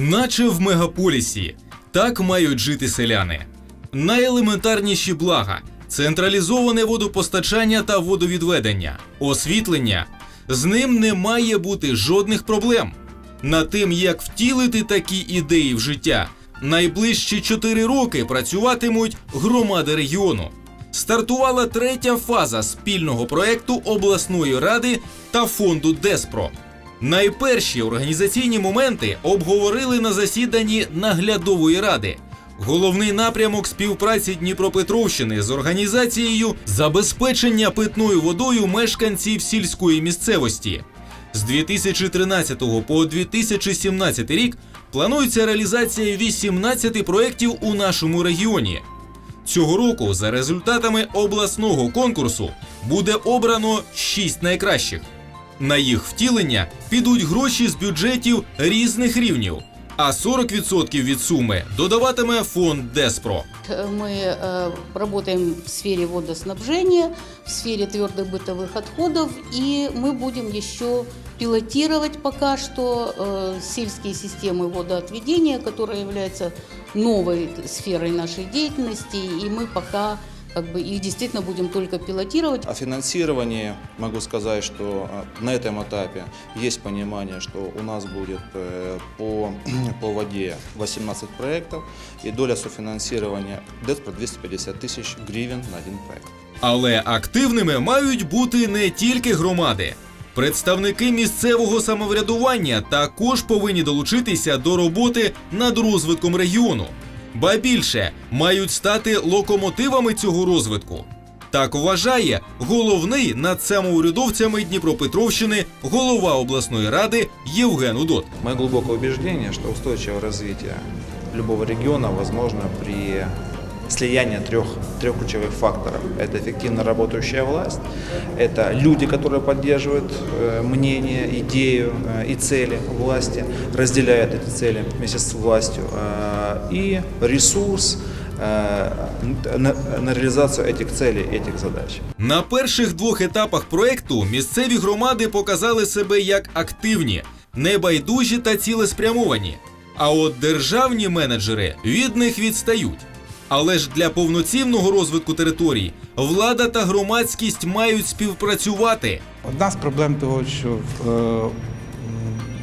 Наче в мегаполісі. Так мають жити селяни. Найелементарніші блага: централізоване водопостачання та водовідведення, освітлення. З ним не має бути жодних проблем. Над тим, як втілити такі ідеї в життя, найближчі 4 роки працюватимуть громади регіону. Стартувала третя фаза спільного проекту обласної ради та фонду Деспро. Найперші організаційні моменти обговорили на засіданні наглядової ради. Головний напрямок співпраці Дніпропетровщини з організацією забезпечення питною водою мешканців сільської місцевості. З 2013 по 2017 рік планується реалізація 18 проєктів у нашому регіоні. Цього року за результатами обласного конкурсу буде обрано 6 найкращих. На їх втілення підуть гроші з бюджетів різних рівнів, а 40% від суми додаватиме фонд Деспро. Мы э, работаем в сфере водоснабжения, в сфере твердых бытовых отходов, и мы будем еще пилотировать пока что э, сельские системы водоотведения, которая является новой сферой нашей деятельности, и мы пока как бы их действительно будем только пилотировать. О финансировании могу сказать, что э, на этом этапе есть понимание, что у нас будет э, по, по воде 18 проектов и доля софинансирования ДЭСПРО 250 тысяч гривен на один проект. Але активними мають бути не тільки громади. Представники місцевого самоврядування також повинні долучитися до роботи над розвитком регіону. Ба більше мають стати локомотивами цього розвитку. Так вважає головний над самоурядовцями Дніпропетровщини голова обласної ради Євген Удот. Мое глубокое убеждение, что устойчивое развитие любого региона возможно при слиянии трех, трех ключевых факторов. Это эффективно работающая власть, это люди, которые поддерживают э, мнение, идею э, и цели власти, разделяют эти цели вместе с властью, э, и ресурс э, на, на реализацию этих целей, этих задач. На перших двох етапах проекту місцеві громади показали себе як активні, небайдужі та цілеспрямовані. А от державні менеджери від них відстають. Але ж для повноцінного розвитку територій влада та громадськість мають співпрацювати. Одна з проблем того, що е, м,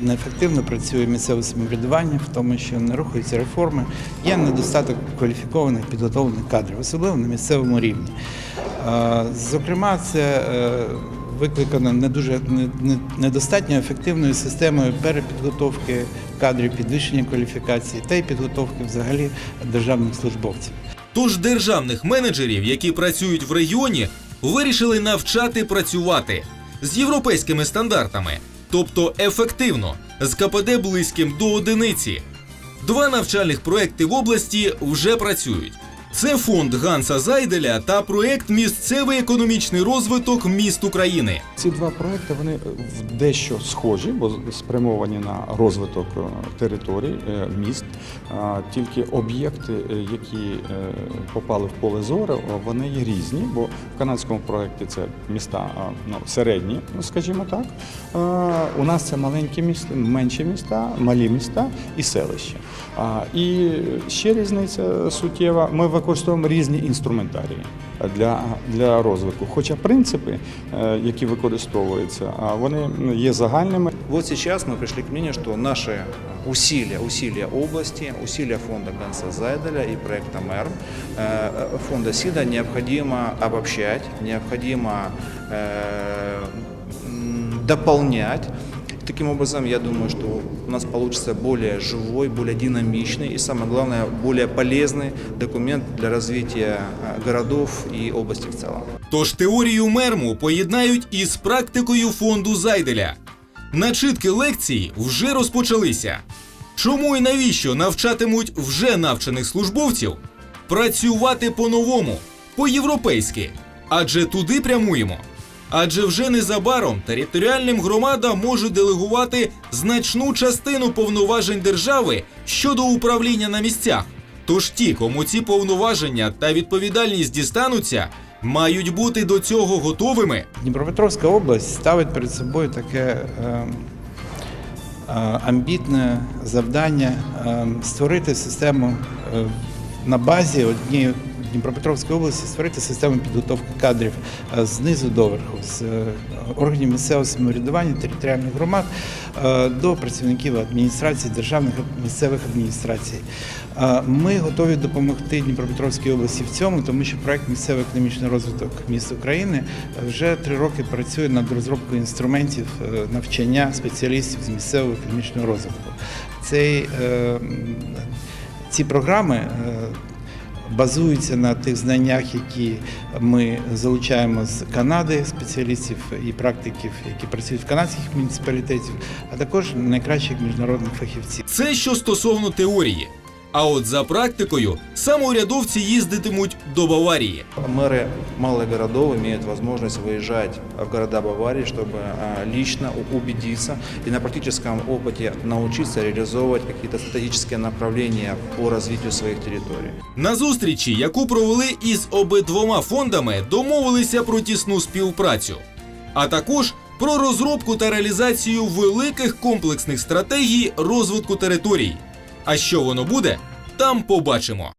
неефективно працює місцеве самоврядування, в тому, що не рухаються реформи, є недостаток кваліфікованих підготовлених кадрів, особливо на місцевому рівні. Зокрема, це е, викликано не дуже не- не- недостатньо ефективною системою перепідготовки кадрів, підвищення кваліфікації та й підготовки взагалі державних службовців. Тож державних менеджерів, які працюють в регіоні, вирішили навчати працювати з європейськими стандартами, тобто ефективно, з КПД близьким до одиниці. Два навчальних проекти в області вже працюють. Це фонд Ганса Зайделя та проект Місцевий економічний розвиток міст України. Ці два проекти вони дещо схожі, бо спрямовані на розвиток е, територій, е, міст. Тільки об'єкти, е, які попали в поле зору, вони є різні, бо в канадському проєкті це міста ну, середні, ну, скажімо так. У нас це маленькі міста, менші міста, малі міста і селища. І ще різниця суттєва. Ми використовуємо різні інструментарії для, для розвитку. Хоча принципи, е, які використовуються, а вони є загальними. Вот сейчас мы пришли к мнению, что наши усилия, усилия области, усилия фонда Ганса Зайделя и проекта МЭР, э, фонда СИДа необходимо обобщать, необходимо э, м, дополнять. Таким образом, я думаю, что у нас получится более живой, более динамичный и, самое главное, более полезный документ для развития э, городов и области в целом. Тож теорію мерму поєднають із практикою фонду Зайделя. Начитки лекцій вже розпочалися. Чому і навіщо навчатимуть вже навчених службовців працювати по-новому, по-європейськи? Адже туди прямуємо. Адже вже незабаром територіальним громадам можуть делегувати значну частину повноважень держави щодо управління на місцях. Тож ті, кому ці повноваження та відповідальність дістануться, мають бути до цього готовими. Дніпропетровська область ставить перед собою таке е, амбітне завдання е, створити систему е, на базі однієї Дніпропетровської області, створити систему підготовки кадрів е, знизу до верху, з е, органів місцевого самоврядування, територіальних громад е, до працівників адміністрації, державних місцевих адміністрацій. Ми готові допомогти Дніпропетровській області в цьому, тому що проект місцевий економічний розвиток міст України вже три роки працює над розробкою інструментів навчання спеціалістів з місцевого економічного розвитку. Цей, ці програми базуються на тих знаннях, які ми залучаємо з Канади, спеціалістів і практиків, які працюють в канадських муніципалітетів, а також найкращих міжнародних фахівців. Це що стосовно теорії. А от за практикою самоурядовці їздитимуть до Баварії. Мэры малых городов имеют возможность выезжать в города Баварии, чтобы а, лично у- убедиться и на практическом опыте научиться реализовывать какие-то стратегические направления по развитию своих территорий. На зустрічі, яку провели із обидвома фондами, домовилися про тісну співпрацю, а також про розробку та реалізацію великих комплексних стратегій розвитку територій. А що воно буде, там побачимо.